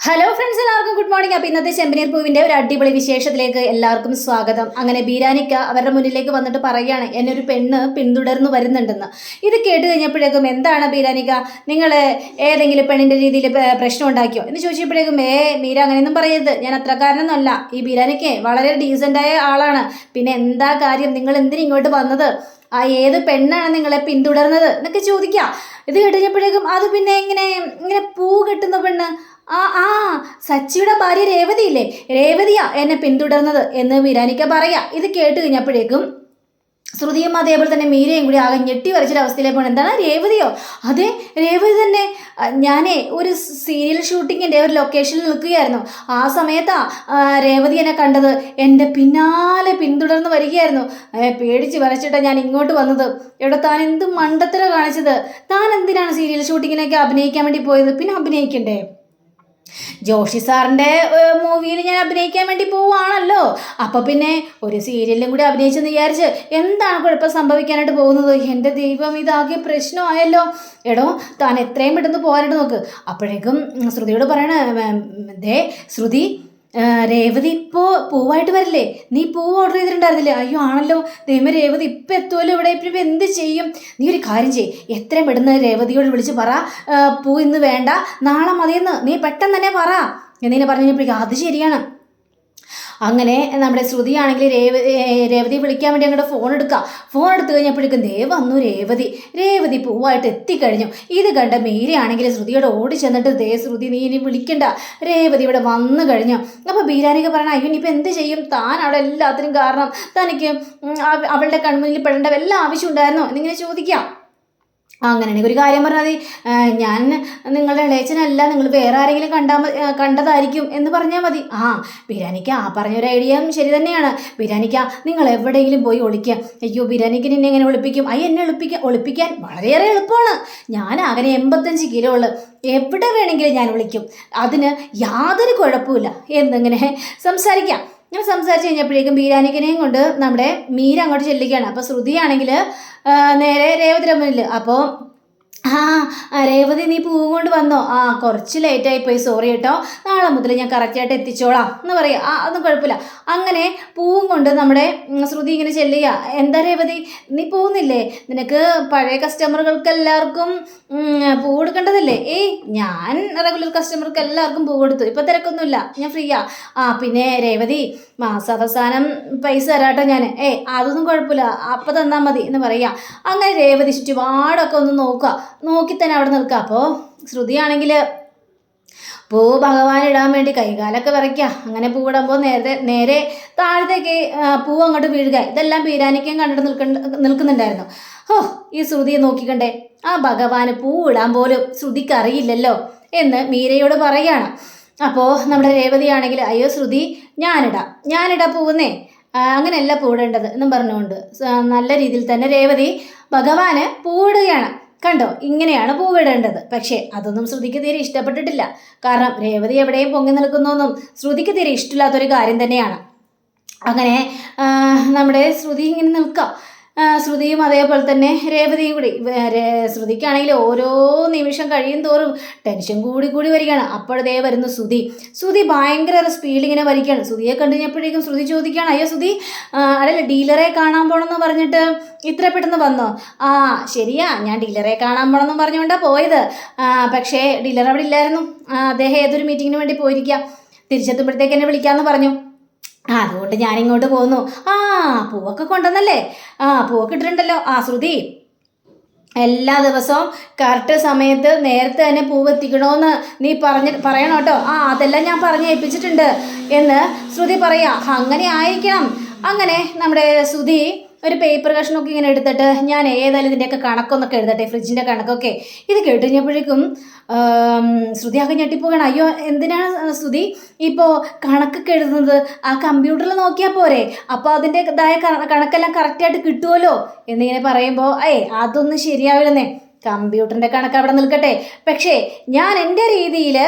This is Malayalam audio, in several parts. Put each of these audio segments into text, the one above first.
ഹലോ ഫ്രണ്ട്സ് എല്ലാവർക്കും ഗുഡ് മോർണിംഗ് അപ്പോൾ ഇന്നത്തെ ചെമ്പനീർ പൂവിന്റെ ഒരു അടിപൊളി വിശേഷത്തിലേക്ക് എല്ലാവർക്കും സ്വാഗതം. അങ്ങനെ ബീരാനിക്ക അവരുടെ മുന്നിലേക്ക് വന്നിട്ട് പറയുകയാണ് എന്നെ ഒരു പെണ്ണ് പിന്തുടർന്ന് വരുന്നുണ്ടെന്ന്. ഇത് കേട്ട് കഴിഞ്ഞപ്പോഴേക്കും എന്താണ് ബീരാനിക്ക? നിങ്ങൾ ഏതെങ്കിലും പെണ്ണിന്റെ രീതിയിൽ പ്രശ്നം ഉണ്ടാക്കിയോ? എന്ന് ചോദിച്ചപ്പോഴേക്കും ഏ മീര അങ്ങനെയൊന്നും പറയരുത്. ഞാൻ അത്ര അത്രക്കാരനൊന്നുമല്ല ഈ ബീരാനിക്ക് വളരെ ഡീസന്റായ ആളാണ്. പിന്നെ എന്താ കാര്യം? നിങ്ങൾ എന്തിനും ഇങ്ങോട്ട് വന്നത്? ആ ഏത് പെണ്ണാണ് നിങ്ങളെ പിന്തുടർന്നത്? എന്നൊക്കെ ചോദിക്കാം ഇത് കേട്ടുകഴിഞ്ഞപ്പോഴേക്കും അത് പിന്നെ ഇങ്ങനെ ഇങ്ങനെ പൂ കെട്ടുന്ന പെണ്ണ് ആ ആ സച്ചിയുടെ ഭാര്യ രേവതിയില്ലേ? രേവതിയാ എന്നെ പിന്തുടർന്നത് എന്ന് വിരാനിക്ക പറയാ. ഇത് കേട്ട് കഴിഞ്ഞപ്പോഴേക്കും ശ്രുതിയും അതേപോലെ തന്നെ മീരയും കൂടി ആകെ ഞെട്ടി അവസ്ഥയിലേ പോകണം എന്താണ്? രേവതിയോ? അതെ രേവതി തന്നെ. ഞാനേ ഒരു സീരിയൽ ഷൂട്ടിങ്ങിന്റെ ഒരു ലൊക്കേഷനിൽ നിൽക്കുകയായിരുന്നു. ആ സമയത്താ രേവതി എന്നെ കണ്ടത്. എന്റെ പിന്നാലെ പിന്തുടർന്ന് വരികയായിരുന്നു. പേടിച്ച് വരച്ചിട്ടാണ് ഞാൻ ഇങ്ങോട്ട് വന്നത്. എവിടെ താൻ എന്ത് മണ്ടത്തര കാണിച്ചത്? താൻ എന്തിനാണ് സീരിയൽ ഷൂട്ടിങ്ങിനൊക്കെ അഭിനയിക്കാൻ വേണ്ടി പോയത്? പിന്നെ അഭിനയിക്കണ്ടേ? ജോഷി സാറിന്റെ മൂവിയിൽ ഞാൻ അഭിനയിക്കാൻ വേണ്ടി പോവുകയാണല്ലോ അപ്പോൾ പിന്നെ ഒരു സീരിയലിലും കൂടി അഭിനയിച്ചെന്ന് വിചാരിച്ച് എന്താണ് കുഴപ്പം സംഭവിക്കാനായിട്ട് പോകുന്നത്? എന്റെ ദൈവം ഇതാകെ പ്രശ്നമായല്ലോ. എടോ താൻ എത്രയും പെട്ടെന്ന് പോകാനായിട്ട് നോക്ക്. അപ്പോഴേക്കും ശ്രുതിയോട് പറയണ ദേ ശ്രുതി രേവതി ഇപ്പോൾ പൂവായിട്ട് വരില്ലേ? നീ പൂവ് ഓർഡർ ചെയ്തിട്ടുണ്ടായിരുന്നില്ലേ? അയ്യോ ആണല്ലോ. ദൈവം രേവതി ഇപ്പം എത്തുമല്ലോ ഇവിടെ. ഇപ്പം എന്ത് ചെയ്യും? നീ ഒരു കാര്യം ചെയ്യ്. എത്രയും പെട്ടെന്ന് രേവതിയോട് വിളിച്ച് പറ. പൂ ഇന്ന് വേണ്ട. നാളെ മതിയെന്ന്. നീ പെട്ടെന്ന് തന്നെ പറ. എന്നിങ്ങനെ പറഞ്ഞപ്പോഴേക്കും അത് ശരിയാണ്. അങ്ങനെ നമ്മുടെ ശ്രുതിയാണെങ്കിൽ രേവ രേവതി വിളിക്കാൻ വേണ്ടി അങ്ങോട്ട് ഫോൺ എടുക്കുക ഫോൺ എടുത്തു കഴിഞ്ഞപ്പോഴേക്കും ദേ വന്നു രേവതി. രേവതി പൂവായിട്ട് എത്തിക്കഴിഞ്ഞു. ഇത് കണ്ട മീരയാണെങ്കിൽ ശ്രുതിയോട് ഓടി ചെന്നിട്ട് ദേ ശ്രുതി നീ ഇനി വിളിക്കണ്ട. രേവതി ഇവിടെ വന്നു കഴിഞ്ഞു. അപ്പോൾ ബീരാനിക്ക് പറയണം അയ്യോ ഇനിയിപ്പോൾ എന്ത് ചെയ്യും? താൻ അവിടെ എല്ലാത്തിനും കാരണം. തനിക്ക് അവളുടെ കൺമുന്നിൽ പെടേണ്ട വല്ല ആവശ്യം ഉണ്ടായിരുന്നോ? എന്നിങ്ങനെ ചോദിക്കാം. അങ്ങനെയാണെങ്കിൽ ഒരു കാര്യം പറഞ്ഞാൽ മതി. ഞാൻ നിങ്ങളുടെ ഇളയച്ചനല്ല നിങ്ങൾ വേറെ ആരെങ്കിലും കണ്ടാൽ കണ്ടതായിരിക്കും എന്ന് പറഞ്ഞാൽ മതി. ആ ബിരാനിക്ക ആ പറഞ്ഞൊരു ഐഡിയ ശരി തന്നെയാണ്. ബിരിയാണിക്ക നിങ്ങൾ എവിടെയെങ്കിലും പോയി ഒളിക്കുക. അയ്യോ ബിരിയാണിക്ക് നിന്നെ എങ്ങനെ ഒളിപ്പിക്കും? അയ്യ എന്നെ ഒളിപ്പിക്കാൻ ഒളിപ്പിക്കാൻ വളരെയേറെ എളുപ്പമാണ്. ഞാൻ അങ്ങനെ എൺപത്തഞ്ച് കിലോ ഉള്ളു. എവിടെ വേണമെങ്കിലും ഞാൻ വിളിക്കും അതിന് യാതൊരു കുഴപ്പമില്ല എന്നിങ്ങനെ സംസാരിക്കാം. ഞാൻ സംസാരിച്ച് കഴിഞ്ഞപ്പോഴേക്കും ബീരാനിക്കനെയും കൊണ്ട് നമ്മുടെ മീര അങ്ങോട്ട് ചെല്ലുകയാണ്. അപ്പോൾ ശ്രുതിയാണെങ്കിൽ നേരെ രേവതിരമ്മനിൽ അപ്പോൾ ആ രേവതി നീ പൂവും കൊണ്ട് വന്നോ? ആ കുറച്ച് ലേറ്റായി പോയി. സോറി കേട്ടോ. നാളെ മുതൽ ഞാൻ കറക്റ്റായിട്ട് എത്തിച്ചോളാം എന്ന് പറയാം. ആ അതൊന്നും കുഴപ്പമില്ല. അങ്ങനെ പൂവും കൊണ്ട് നമ്മുടെ ശ്രുതി ഇങ്ങനെ ചെല്ലുക. എന്താ രേവതി? നീ പോകുന്നില്ലേ നിനക്ക് പഴയ കസ്റ്റമറുകൾക്ക് എല്ലാവർക്കും പൂ കൊടുക്കേണ്ടതല്ലേ? ഏയ് ഞാൻ റെഗുലർ കസ്റ്റമർക്ക് എല്ലാവർക്കും പൂ കൊടുത്തു. ഇപ്പം തിരക്കൊന്നുമില്ല. ഞാൻ ഫ്രീയാ ആ. പിന്നെ രേവതി മാസാവസാനം പൈസ തരാട്ടോ ഞാൻ ഏയ് അതൊന്നും കുഴപ്പമില്ല. അപ്പം തന്നാൽ മതി എന്ന് പറയുക അങ്ങനെ രേവതി ചുറ്റുപാടൊക്കെ ഒന്ന് നോക്കുക. നോക്കി തന്നെ അവിടെ നിൽക്കുക. അപ്പോൾ ശ്രുതിയാണെങ്കിൽ പൂ ഭഗവാൻ ഇടാൻ വേണ്ടി കൈകാലൊക്കെ വിറയ്ക്കുക അങ്ങനെ പൂവിടുമ്പോൾ നേരത്തെ നേരെ താഴത്തേക്ക് പൂ അങ്ങോട്ട് വീഴുക. ഇതെല്ലാം പീരാനിക്കും കണ്ടിട്ട് നിൽക്കണ്ട നിൽക്കുന്നുണ്ടായിരുന്നു. ഓ ഈ ശ്രുതിയെ നോക്കിക്കണ്ടേ. ആ ഭഗവാന് പൂ ഇടാൻ പോലും ശ്രുതിക്ക് അറിയില്ലല്ലോ എന്ന് മീരയോട് പറയുകയാണ് അപ്പോൾ നമ്മുടെ രേവതിയാണെങ്കിൽ അയ്യോ ശ്രുതി ഞാനിടാം. ഞാനിടാം പൂവുന്നേ. അങ്ങനെയല്ല പൂവിടേണ്ടത് എന്നും പറഞ്ഞുകൊണ്ട് നല്ല രീതിയിൽ തന്നെ രേവതി ഭഗവാന് പൂവിടുകയാണ് കണ്ടോ ഇങ്ങനെയാണ് പൂവിടേണ്ടത്. പക്ഷേ അതൊന്നും ശ്രുതിക്ക് തീരെ ഇഷ്ടപ്പെട്ടിട്ടില്ല. കാരണം രേവതി എവിടെയും പൊങ്ങി നിൽക്കുന്നൊന്നും ശ്രുതിക്ക് തീരെ ഇഷ്ടമില്ലാത്തൊരു കാര്യം തന്നെയാണ്. അങ്ങനെ നമ്മുടെ ശ്രുതി ഇങ്ങനെ നിൽക്കാം. ശ്രുതിയും അതേപോലെ തന്നെ രേവതിയും കൂടി. ശ്രുതിക്കാണെങ്കിൽ ഓരോ നിമിഷം കഴിയും തോറും ടെൻഷൻ കൂടി കൂടി വരികയാണ്. അപ്പോഴതേ വരുന്നു ശ്രുതി. ശ്രുതി ഭയങ്കര സ്പീഡിൽ ഇങ്ങനെ വരിക്കുകയാണ് ശ്രുതിയെ കണ്ടു കഴിഞ്ഞപ്പോഴേക്കും ശ്രുതി ചോദിക്കുകയാണ് അയ്യോ ശ്രുതി അടല്ല ഡീലറെ കാണാൻ പോകണമെന്ന് പറഞ്ഞിട്ട് ഇത്ര പെട്ടെന്ന് വന്നോ? ആ ശരിയാ ഞാൻ ഡീലറെ കാണാൻ പോകണമെന്ന് പറഞ്ഞുകൊണ്ടാണ് പോയത്. പക്ഷേ ഡീലർ അവിടെ ഇല്ലായിരുന്നു. അദ്ദേഹം ഏതൊരു മീറ്റിങ്ങിന് വേണ്ടി പോയിരിക്കുക തിരിച്ചെത്തുമ്പോഴത്തേക്ക് എന്നെ വിളിക്കാമെന്ന് പറഞ്ഞു. ആ അതുകൊണ്ട് ഞാൻ ഇങ്ങോട്ട് പോന്നു. ആ പൂവൊക്കെ കൊണ്ടുവന്നല്ലേ? ആ പൂവൊക്കെ ഇട്ടിട്ടുണ്ടല്ലോ. ആ ശ്രുതി എല്ലാ ദിവസവും കറക്റ്റ് സമയത്ത് നേരത്തെ തന്നെ പൂവ് എത്തിക്കണമെന്ന് നീ പറഞ്ഞ് പറയണം കേട്ടോ. ആ അതെല്ലാം ഞാൻ പറഞ്ഞ് ഏൽപ്പിച്ചിട്ടുണ്ട് എന്ന് ശ്രുതി പറയാ. അങ്ങനെ ആയിരിക്കണം അങ്ങനെ നമ്മുടെ ശ്രുതി ഒരു പേപ്പർ കഷ്ണമൊക്കെ ഇങ്ങനെ എടുത്തിട്ട് ഞാൻ ഏതായാലും ഇതിന്റെയൊക്കെ കണക്കൊന്നൊക്കെ എഴുതട്ടെ ഫ്രിഡ്ജിന്റെ കണക്കൊക്കെ. ഇത് കേട്ട് കഴിഞ്ഞപ്പോഴേക്കും ഞെട്ടിപ്പോകണം അയ്യോ എന്തിനാണ് ശ്രുതി? ഇപ്പോൾ കണക്കൊക്കെ എഴുതുന്നത് ആ കമ്പ്യൂട്ടറിൽ നോക്കിയാൽ പോരെ. അപ്പോൾ അതിന്റെതായ കണക്കെല്ലാം കറക്റ്റായിട്ട് കിട്ടുമല്ലോ എന്നിങ്ങനെ പറയുമ്പോൾ ഏയ് അതൊന്നും ശരിയാവില്ലെന്നേ. കമ്പ്യൂട്ടറിന്റെ കണക്ക് അവിടെ നിൽക്കട്ടെ. പക്ഷേ ഞാൻ എന്റെ രീതിയിൽ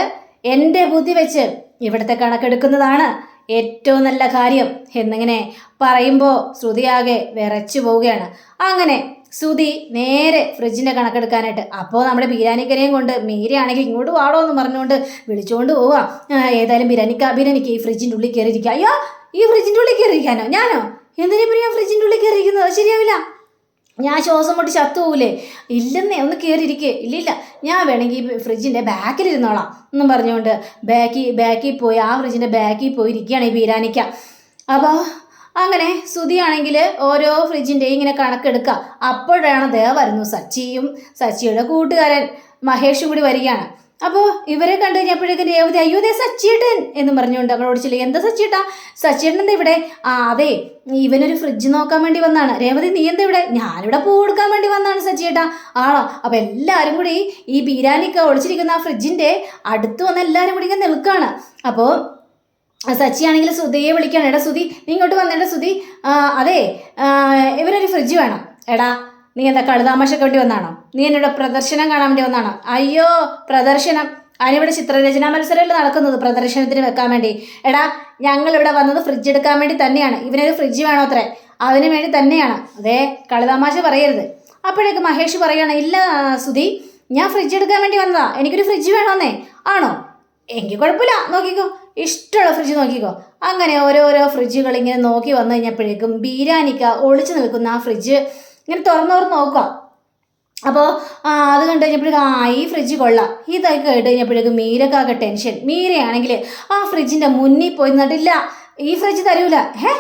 എന്റെ ബുദ്ധി വെച്ച് ഇവിടുത്തെ കണക്കെടുക്കുന്നതാണ്. ഏറ്റവും നല്ല കാര്യം എന്നിങ്ങനെ പറയുമ്പോൾ ശ്രുതിയാകെ വിറച്ചു പോവുകയാണ്. അങ്ങനെ ശ്രുതി നേരെ ഫ്രിഡ്ജിന്റെ കണക്കെടുക്കാനായിട്ട് അപ്പോൾ നമ്മുടെ ബിരിയാണിക്കനെയും കൊണ്ട് മീരയാണെങ്കിൽ ഇങ്ങോട്ട് വാടോ എന്ന് പറഞ്ഞുകൊണ്ട് വിളിച്ചുകൊണ്ട് പോവാ. ഏതായാലും ബിരിയാണിക്ക ബിരിയാണിക്ക് ഈ ഫ്രിഡ്ജിന്റെ ഉള്ളിൽ കയറിയിരിക്കുക അയ്യോ ഈ ഫ്രിഡ്ജിന്റെ ഉള്ളിൽ കയറിയിരിക്കാനോ ഞാനോ? എന്തിനാ ഫ്രിഡ്ജിന്റെ ഉള്ളിൽ കയറിയിരിക്കുന്നത് ശരിയാവില്ല. ഞാൻ ശ്വാസം മുട്ടി ചത്തു പോകൂലേ. ഇല്ലെന്നേ ഒന്ന് കയറിയിരിക്കേ ഇല്ലില്ല ഞാൻ വേണമെങ്കിൽ ഫ്രിഡ്ജിന്റെ ബാക്കിൽ ഇരുന്നോളാം എന്നും പറഞ്ഞുകൊണ്ട് ബാക്കി ബാക്കിൽ പോയി ആ ഫ്രിഡ്ജിന്റെ ബാക്കിൽ പോയി ഇരിക്കുകയാണ് ഈ ബീരാനിക്ക. അപ്പോൾ അങ്ങനെ സ്തുതിയാണെങ്കിൽ ഓരോ ഫ്രിഡ്ജിന്റെയും ഇങ്ങനെ കണക്കെടുക്കുക. അപ്പോഴാണ് ദേ വരുന്നു സച്ചിയും സച്ചിയുടെ കൂട്ടുകാരൻ മഹേഷും കൂടി വരികയാണ്. അപ്പോൾ ഇവരെ കണ്ടു കഴിഞ്ഞപ്പോഴേക്കും രേവതി അയ്യോ ദേ സച്ചിയേട്ടൻ എന്ന് പറഞ്ഞുകൊണ്ട് അവളോട് ഓടിച്ചില്ല എന്താ സച്ചിയേട്ടാ? സച്ചിയേട്ടൻ എന്താ ഇവിടെ? ആ അതെ ഇവനൊരു ഫ്രിഡ്ജ് നോക്കാൻ വേണ്ടി വന്നാണ്. രേവതി നീ എന്താ ഇവിടെ? ഞാനിവിടെ പൂ കൊടുക്കാൻ വേണ്ടി വന്നാണ് സച്ചിയേട്ടാ. ആണോ? അപ്പോൾ എല്ലാവരും കൂടി ഈ ബീരാനിക്ക ഒളിച്ചിരിക്കുന്ന ആ ഫ്രിഡ്ജിന്റെ അടുത്ത് വന്ന് എല്ലാവരും കൂടി ഇങ്ങനെ നിൽക്കുകയാണ്. അപ്പോൾ സച്ചിയാണെങ്കിൽ സുധിയെ വിളിക്കുകയാണ് എടാ സുധി നീ ഇങ്ങോട്ട് വന്നേടാ സുധി അതെ ഇവരൊരു ഫ്രിഡ്ജ് വേണം. എടാ നീ എന്താ കളുതാമശക്ക് വേണ്ടി വന്നാണോ? നീ എന്നോട് പ്രദർശനം കാണാൻ വേണ്ടി വന്നാണോ? അയ്യോ പ്രദർശനം. അതിനിവിടെ ചിത്രരചനാ മത്സരമല്ലേ നടക്കുന്നത്. പ്രദർശനത്തിന് വെക്കാൻ വേണ്ടി. എടാ ഞങ്ങൾ ഇവിടെ വന്നത് ഫ്രിഡ്ജ് എടുക്കാൻ വേണ്ടി തന്നെയാണ്. ഇവനൊരു ഫ്രിഡ്ജ് വേണോ അത്രേ? അതിന് വേണ്ടി തന്നെയാണ്. അതേ കളിതാമാശ പറയരുത്. അപ്പോഴേക്ക് മഹേഷ് പറയാണ് ഇല്ല സുധി ഞാൻ ഫ്രിഡ്ജ് എടുക്കാൻ വേണ്ടി വന്നതാ. എനിക്കൊരു ഫ്രിഡ്ജ് വേണമെന്നേ ആണോ? എങ്കിൽ കുഴപ്പമില്ല. നോക്കിക്കോ. ഇഷ്ടമുള്ള ഫ്രിഡ്ജ് നോക്കിക്കോ. അങ്ങനെ ഓരോരോ ഫ്രിഡ്ജുകൾ ഇങ്ങനെ നോക്കി വന്നു കഴിഞ്ഞപ്പോഴേക്കും ബീരാനിക്ക ഒളിച്ചു നിൽക്കുന്ന ആ ഫ്രിഡ്ജ് ഇങ്ങനെ തുറന്നു തുറന്ന് നോക്കുക. അപ്പോൾ അത് കണ്ടു കഴിഞ്ഞപ്പോഴേക്കും ആ ഈ ഫ്രിഡ്ജ് കൊള്ളാം. ഇതൊക്കെ കേട്ട് കഴിഞ്ഞപ്പോഴേക്കും മീരക്കാകെ ടെൻഷൻ മീരയാണെങ്കിൽ ആ ഫ്രിഡ്ജിന്റെ മുന്നിൽ പോയി നിന്നിട്ടില്ല. ഈ ഫ്രിഡ്ജ് തരൂല. ഹേ?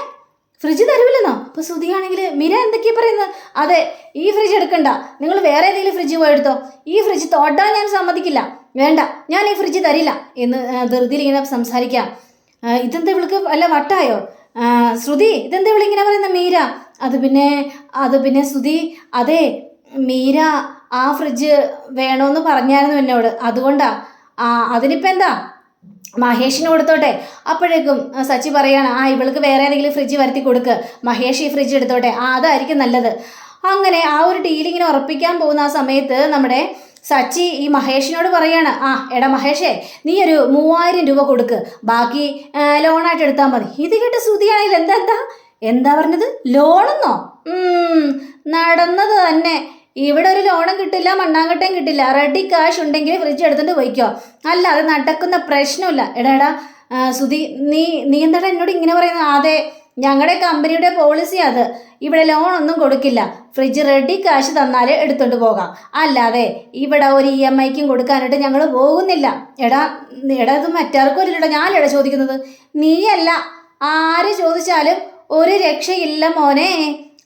ഫ്രിഡ്ജ് തരൂലെന്നോ? അപ്പോൾ ശ്രുതിയാണെങ്കിൽ മീര എന്തൊക്കെയാ പറയുന്നത്? അതെ ഈ ഫ്രിഡ്ജ് എടുക്കണ്ട. നിങ്ങൾ വേറെ ഏതെങ്കിലും ഫ്രിഡ്ജ് പോയി എടുത്തോ. ഈ ഫ്രിഡ്ജ് തോട്ടാൻ ഞാൻ സമ്മതിക്കില്ല. വേണ്ട ഞാൻ ഈ ഫ്രിഡ്ജ് തരില്ല. എന്ന് ധൃതിയിൽ ഇങ്ങനെ സംസാരിക്കാം. ഇതെന്താ ഇവൾക്ക് വല്ല വട്ടായോ? ശ്രുതി ഇതെന്താ ഇവളിങ്ങനെ പറയുന്ന മീര? അത് പിന്നെ അത് പിന്നെ സുധി അതെ മീര ആ ഫ്രിഡ്ജ് വേണമെന്ന് പറഞ്ഞായിരുന്നു എന്നോട്. അതുകൊണ്ടാ. ആ അതിനിപ്പോൾ എന്താ? മഹേഷിന് കൊടുത്തോട്ടെ. അപ്പോഴേക്കും സച്ചി പറയാണ് ആ ഇവൾക്ക് വേറെ ഏതെങ്കിലും ഫ്രിഡ്ജ് വരുത്തി കൊടുക്ക്. മഹേഷ് ഈ ഫ്രിഡ്ജ് എടുത്തോട്ടെ. ആ അതായിരിക്കും നല്ലത്. അങ്ങനെ ആ ഒരു ഡീലിങ്ങിനെ ഉറപ്പിക്കാൻ പോകുന്ന ആ സമയത്ത് നമ്മുടെ സച്ചി ഈ മഹേഷിനോട് പറയാണ് ആ എടാ മഹേഷേ നീ ഒരു മൂവായിരം രൂപ കൊടുക്ക്. ബാക്കി ലോണായിട്ട് എടുത്താൽ മതി. ഇത് കേട്ട് ശ്രുതിയാണെങ്കിൽ എന്താ എന്താ? എന്താ പറഞ്ഞത്? ലോണെന്നോ? നടന്നത് തന്നെ. ഇവിടെ ഒരു ലോണും കിട്ടില്ല മണ്ണാങ്കട്ടയും കിട്ടില്ല. റെഡി കാശ് ഉണ്ടെങ്കിൽ ഫ്രിഡ്ജ് എടുത്തിട്ട് പോയിക്കോ. അല്ല അത് നടക്കുന്ന പ്രശ്നമില്ല. എടാ സുധി നീ നീ എന്താടാ എന്നോട് ഇങ്ങനെ പറയുന്നത്? അതെ ഞങ്ങളുടെ കമ്പനിയുടെ പോളിസി അത്. ഇവിടെ ലോൺ ഒന്നും കൊടുക്കില്ല. ഫ്രിഡ്ജ് റെഡി കാശ് തന്നാൽ എടുത്തോണ്ട് പോകാം. അല്ലാതെ ഇവിടെ ഒരു ഇ എം ഐക്കും കൊടുക്കാനായിട്ട് ഞങ്ങൾ പോകുന്നില്ല. എടാ എടാ ഇത് മറ്റാർക്കും ഇല്ലടാ ഞാനടാ ചോദിക്കുന്നത്? നീയല്ല. ആര് ചോദിച്ചാലും ഒരു രക്ഷയില്ല മോനെ.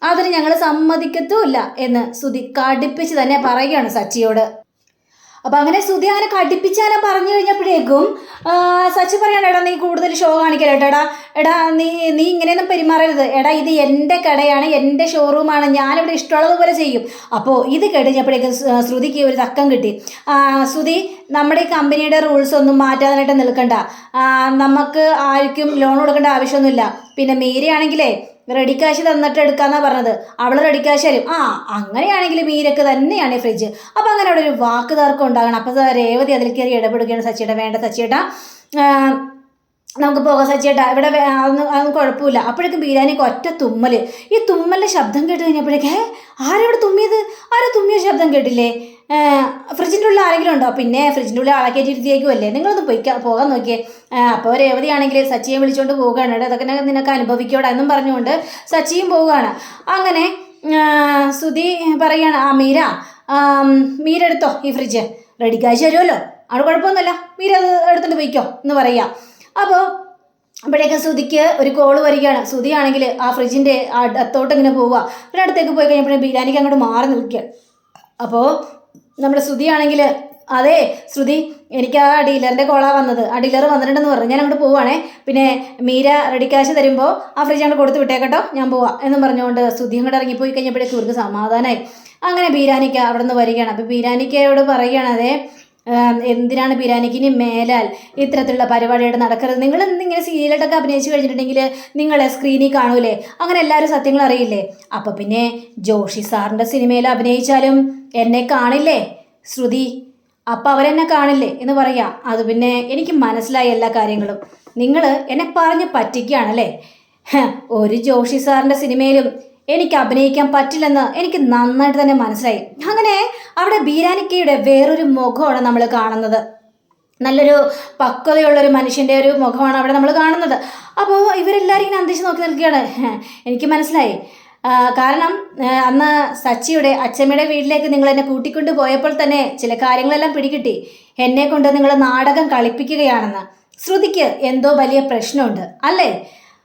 അതിന് ഞങ്ങൾ സമ്മതിക്കത്തുമില്ല എന്ന് സുതി കടുപ്പിച്ച് തന്നെ പറയുകയാണ് സച്ചിയോട്. അപ്പൊ അങ്ങനെ സുധി അങ്ങനെ കടിപ്പിച്ചാനെ പറഞ്ഞു കഴിഞ്ഞപ്പോഴേക്കും സച്ചി പറയണം എടാ നീ കൂടുതൽ ഷോ കാണിക്കല്ലേട്ടോ എടാ എടാ നീ നീ ഇങ്ങനെയൊന്നും പെരുമാറരുത്. എടാ ഇത് എന്റെ കടയാണ് എന്റെ ഷോറൂമാണ് ഞാനിവിടെ ഇഷ്ടമുള്ളതുപോലെ ചെയ്യും. അപ്പോൾ ഇത് കഴിഞ്ഞപ്പോഴേക്കും ശ്രു- ശ്രുതിക്ക് ഒരു തക്കം കിട്ടി. ശ്രുതി നമ്മുടെ ഈ കമ്പനിയുടെ റൂൾസ് ഒന്നും മാറ്റാനായിട്ട് നിൽക്കണ്ട. നമുക്ക് ആർക്കും ലോൺ കൊടുക്കേണ്ട ആവശ്യമൊന്നുമില്ല. പിന്നെ മീരയാണെങ്കിലേ റെഡി കാശ് തന്നിട്ട് എടുക്കാന്നാ പറഞ്ഞത്. അവൾ റെഡി കാശ് തരും. ആ അങ്ങനെയാണെങ്കിൽ മീരക്ക് തന്നെയാണ് ഫ്രിഡ്ജ് അപ്പം അങ്ങനെ അവിടെ ഒരു വാക്ക് തർക്കം ഉണ്ടാകണം. അപ്പം രേവതി അതിൽ കയറി ഇടപെടുകയാണ് സച്ചിയുടെ വേണ്ട സച്ചിയുടെ നമുക്ക് പോകാം സച്ചിയേട്ടാ ഇവിടെ അതൊന്നും അതൊന്നും കുഴപ്പമില്ല. അപ്പോഴേക്കും ബീരാനിക്ക് ഒറ്റ തുമ്മൽ ഈ തുമ്മലിന്റെ ശബ്ദം കേട്ട് കഴിഞ്ഞപ്പോഴേക്ക് ആരവിടെ തുമ്മിയത്? ആരോ തുമ്മിയ ശബ്ദം കേട്ടില്ലേ? ഫ്രിഡ്ജിന്റെ ഉള്ളിൽ ആരെങ്കിലും ഉണ്ടോ? പിന്നെ ഫ്രിഡ്ജിന്റെ ഉള്ളിൽ ആളെ കയറ്റിയിരുത്തിയേക്കുമല്ലേ നിങ്ങളൊന്ന് പോയി പോകാൻ നോക്കിയേ. അപ്പോൾ രേവതിയാണെങ്കിൽ സച്ചിയെ വിളിച്ചുകൊണ്ട് പോവുകയാണ്. കേട്ടോ അതൊക്കെ നിനക്ക് അനുഭവിക്കോടാ എന്നും പറഞ്ഞുകൊണ്ട് സച്ചിയും പോവുകയാണ്. അങ്ങനെ സുധി പറയുകയാണ് ആ മീര മീര എടുത്തോ ഈ ഫ്രിഡ്ജ്? റെഡി കാശ് തരുമല്ലോ അവിടെ കുഴപ്പമൊന്നുമില്ല. മീര അത് എടുത്തിട്ട് പോയിക്കോ എന്ന് പറയാം. അപ്പോൾ അപ്പോഴേക്കും സുതിക്ക് ഒരു കോൾ വരികയാണ്. സുധിയാണെങ്കിൽ ആ ഫ്രിഡ്ജിന്റെ അടുത്തോട്ട് ഇങ്ങനെ പോവുക. പിന്നെ അടുത്തേക്ക് പോയി കഴിഞ്ഞപ്പോഴേ ബിരിയാണിക്ക് അങ്ങോട്ട് മാറി നിൽക്കുക. അപ്പോൾ നമ്മുടെ ശ്രുതിയാണെങ്കിൽ അതെ ശ്രുതി എനിക്ക് ആ ഡീലറിന്റെ കോളാ വന്നത്. ആ ഡീലർ വന്നിട്ടുണ്ടെന്ന് പറഞ്ഞു. ഞാൻ അങ്ങോട്ട് പോവുകയാണേ. പിന്നെ മീര റെഡി ക്യാഷ് തരുമ്പോൾ ആ ഫ്രിഡ്ജ് അങ്ങോട്ട് കൊടുത്ത് വിട്ടേക്കട്ടോ ഞാൻ പോവാം. എന്ന് പറഞ്ഞുകൊണ്ട് ശ്രുതി അങ്ങോട്ട് ഇറങ്ങിപ്പോയി കഴിഞ്ഞപ്പോഴേക്കും ഇവർക്ക് സമാധാനമായി അങ്ങനെ ബീരാനിക്ക അവിടെ നിന്ന് വരികയാണ് അപ്പോൾ ബീരാനിക്കയോട് പറയുകയാണ് അതെ എന്തിനാണ് ബിരിയാണിക്ക് ഇനി മേലാൽ ഇത്തരത്തിലുള്ള പരിപാടിയായിട്ട് നടക്കരുത്? നിങ്ങൾ ഇങ്ങനെ സീരിയലായിട്ടൊക്കെ അഭിനയിച്ചു കഴിഞ്ഞിട്ടുണ്ടെങ്കിൽ നിങ്ങളെ സ്ക്രീനിൽ കാണൂലേ? അങ്ങനെ എല്ലാവരും സത്യങ്ങൾ അറിയില്ലേ? അപ്പം പിന്നെ ജോഷി സാറിന്റെ സിനിമയിൽ അഭിനയിച്ചാലും എന്നെ കാണില്ലേ? ശ്രുതി അപ്പം അവരെന്നെ കാണില്ലേ? എന്ന് പറയാം. അത് പിന്നെ എനിക്ക് മനസ്സിലായ എല്ലാ കാര്യങ്ങളും. നിങ്ങൾ എന്നെ പറഞ്ഞ് പറ്റിക്കുകയാണല്ലേ? ഒരു ജോഷി സാറിന്റെ സിനിമയിലും എനിക്ക് അഭിനയിക്കാൻ പറ്റില്ലെന്ന് എനിക്ക് നന്നായിട്ട് തന്നെ മനസ്സിലായി. അങ്ങനെ അവിടെ ബീരാനിക്കയുടെ വേറൊരു മുഖമാണ് നമ്മൾ കാണുന്നത്. നല്ലൊരു പക്വതയുള്ളൊരു മനുഷ്യന്റെ ഒരു മുഖമാണ് അവിടെ നമ്മൾ കാണുന്നത്. അപ്പോൾ ഇവരെല്ലാവരും ഇങ്ങനെ അന്തിച്ച് നോക്കി നിൽക്കുകയാണ്. എനിക്ക് മനസ്സിലായി. കാരണം അന്ന് സച്ചിയുടെ അച്ഛമ്മയുടെ വീട്ടിലേക്ക് നിങ്ങൾ എന്നെ കൂട്ടിക്കൊണ്ട് പോയപ്പോൾ തന്നെ ചില കാര്യങ്ങളെല്ലാം പിടികിട്ടി. എന്നെ കൊണ്ട് നിങ്ങൾ നാടകം കളിപ്പിക്കുകയാണെന്ന്. ശ്രുതിക്ക് എന്തോ വലിയ പ്രശ്നമുണ്ട്. അല്ലേ?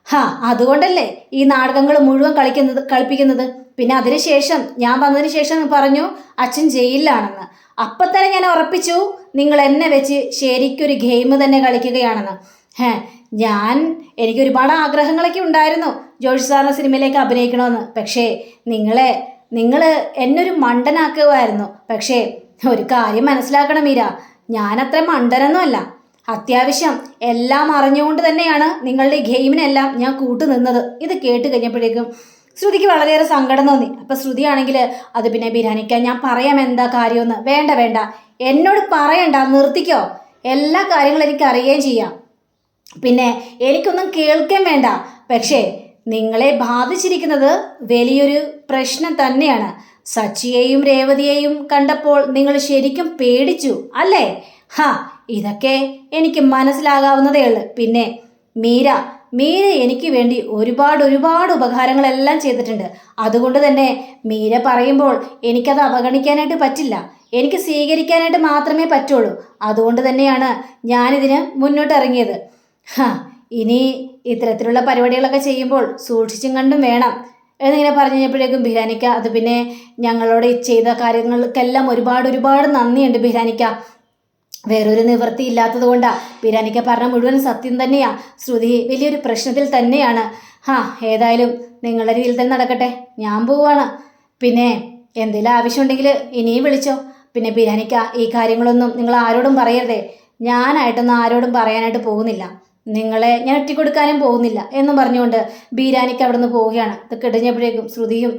ഹാ അതുകൊണ്ടല്ലേ ഈ നാടകങ്ങൾ മുഴുവൻ കളിക്കുന്നത് കളിപ്പിക്കുന്നത്. പിന്നെ അതിനുശേഷം ഞാൻ വന്നതിന് ശേഷം പറഞ്ഞു അച്ഛൻ ജയിലിലാണെന്ന്. അപ്പം തന്നെ ഞാൻ ഉറപ്പിച്ചു നിങ്ങൾ എന്നെ വെച്ച് ശരിക്കൊരു ഗെയിം തന്നെ കളിക്കുകയാണെന്ന്. ഹേ ഞാൻ എനിക്ക് ഒരുപാട് ആഗ്രഹങ്ങളൊക്കെ ഉണ്ടായിരുന്നു ജോഷി സാറിന്റെ സിനിമയിലേക്ക് അഭിനയിക്കണമെന്ന്. പക്ഷേ നിങ്ങളെ നിങ്ങൾ എന്നൊരു മണ്ടനാക്കുമായിരുന്നു പക്ഷേ ഒരു കാര്യം മനസ്സിലാക്കണം മീര. ഞാനത്ര മണ്ടനൊന്നുമല്ല. അത്യാവശ്യം എല്ലാം അറിഞ്ഞുകൊണ്ട് തന്നെയാണ് നിങ്ങളുടെ ഗെയിമിനെല്ലാം ഞാൻ കൂട്ടുനിന്നത്. ഇത് കേട്ട് കഴിഞ്ഞപ്പോഴേക്കും ശ്രുതിക്ക് വളരെയേറെ സങ്കടം തോന്നി. അപ്പം ശ്രുതിയാണെങ്കിൽ അത് പിന്നെ ബിരിയാണിക്കാൻ ഞാൻ പറയാം എന്താ കാര്യമെന്ന്. വേണ്ട വേണ്ട. എന്നോട് പറയണ്ട നിർത്തിക്കോ. എല്ലാ കാര്യങ്ങളും എനിക്ക് അറിയുകയും ചെയ്യാം. പിന്നെ എനിക്കൊന്നും കേൾക്കാൻ വേണ്ട. പക്ഷേ നിങ്ങളെ ബാധിച്ചിരിക്കുന്നത് വലിയൊരു പ്രശ്നം തന്നെയാണ്. സച്ചിയെയും രേവതിയെയും കണ്ടപ്പോൾ നിങ്ങൾ ശരിക്കും പേടിച്ചു അല്ലേ? ഹാ ഇതൊക്കെ എനിക്ക് മനസ്സിലാകാവുന്നതേ ഉള്ളു. പിന്നെ മീര മീര എനിക്ക് വേണ്ടി ഒരുപാട് ഒരുപാട് ഉപകാരങ്ങളെല്ലാം ചെയ്തിട്ടുണ്ട്. അതുകൊണ്ട് തന്നെ മീര പറയുമ്പോൾ എനിക്കത് അവഗണിക്കാനായിട്ട് പറ്റില്ല. എനിക്ക് സ്വീകരിക്കാനായിട്ട് മാത്രമേ പറ്റുള്ളൂ. അതുകൊണ്ട് തന്നെയാണ് ഞാനിതിന് മുന്നോട്ട് ഇറങ്ങിയത് ഹാ ഇനി ഇത്തരത്തിലുള്ള പരിപാടികളൊക്കെ ചെയ്യുമ്പോൾ സൂക്ഷിച്ചും കണ്ടും വേണം. എന്നിങ്ങനെ പറഞ്ഞു കഴിഞ്ഞപ്പോഴേക്കും ബിരാനിക്ക അത് പിന്നെ ഞങ്ങളോട് ചെയ്ത കാര്യങ്ങൾക്കെല്ലാം ഒരുപാട് ഒരുപാട് നന്ദിയുണ്ട് ബിരാനിക്ക. വേറൊരു നിവൃത്തി ഇല്ലാത്തത് കൊണ്ടാണ് പിരാനിക്ക പറഞ്ഞ മുഴുവൻ സത്യം തന്നെയാ. ശ്രുതി വലിയൊരു പ്രശ്നത്തിൽ തന്നെയാണ്. ഹാ ഏതായാലും നിങ്ങളുടെ രീതിയിൽ തന്നെ നടക്കട്ടെ. ഞാൻ പോവാണ്. പിന്നെ എന്തെങ്കിലും ആവശ്യമുണ്ടെങ്കിൽ ഇനിയും വിളിച്ചോ. പിന്നെ ബിരാനിക്ക ഈ കാര്യങ്ങളൊന്നും നിങ്ങൾ ആരോടും പറയരുതേ. ഞാനായിട്ടൊന്നും ആരോടും പറയാനായിട്ട് പോകുന്നില്ല. നിങ്ങളെ ഞാൻ ഒറ്റിക്കൊടുക്കാനും പോകുന്നില്ല എന്നും പറഞ്ഞുകൊണ്ട് ബീരാനിക്ക് അവിടെ നിന്ന് പോവുകയാണ്. ഇത് കിടഞ്ഞപ്പോഴേക്കും ശ്രുതിയും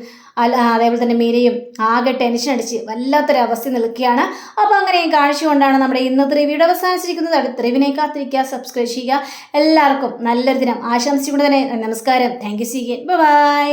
അതേപോലെ തന്നെ മീരയും ആകെ ടെൻഷൻ അടിച്ച് വല്ലാത്തൊരവസ്ഥ നിൽക്കുകയാണ്. അപ്പോൾ അങ്ങനെയും കാണിച്ചുകൊണ്ടാണ് നമ്മുടെ ഇന്നത്തെ റിവ്യൂടെ അവസാനിച്ചിരിക്കുന്നത്. അടുത്ത റിവിനെ കാത്തിരിക്കുക സബ്സ്ക്രൈബ് ചെയ്യുക. എല്ലാവർക്കും നല്ലൊരു ദിനം ആശംസിച്ചുകൊണ്ട് തന്നെ നമസ്കാരം. Thank you C by